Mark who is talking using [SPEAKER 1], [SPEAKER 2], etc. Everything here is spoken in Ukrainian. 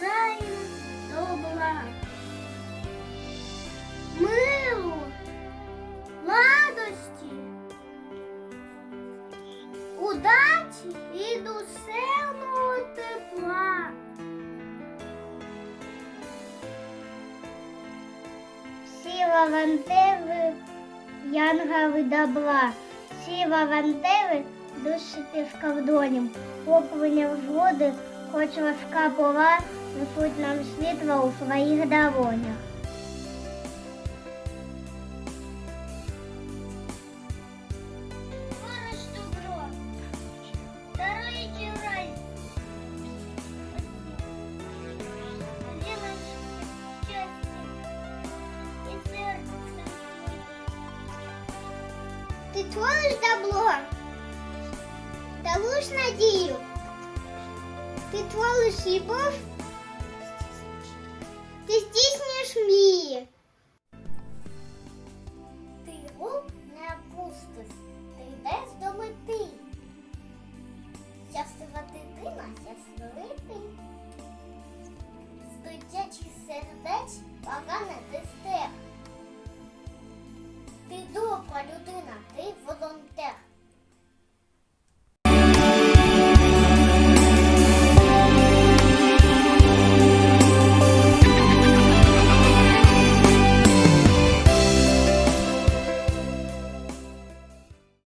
[SPEAKER 1] бажаємо добра, миру, радості, удачі і душевного тепла. Всі волонтери янголи добра, всі волонтери душити в кордоні, поплення в води, хоч ласка була. несуть нам светло у своих довольных? Ты творишь добро, даруєш надію, ты творишь любовь. Ти здійснюєш мій. Ти губ не опустиш, ти йдеш до мети. Щаслива дитина, я ти. Студячих сердеч погане дистер. Ти добра людина, ти волонтер.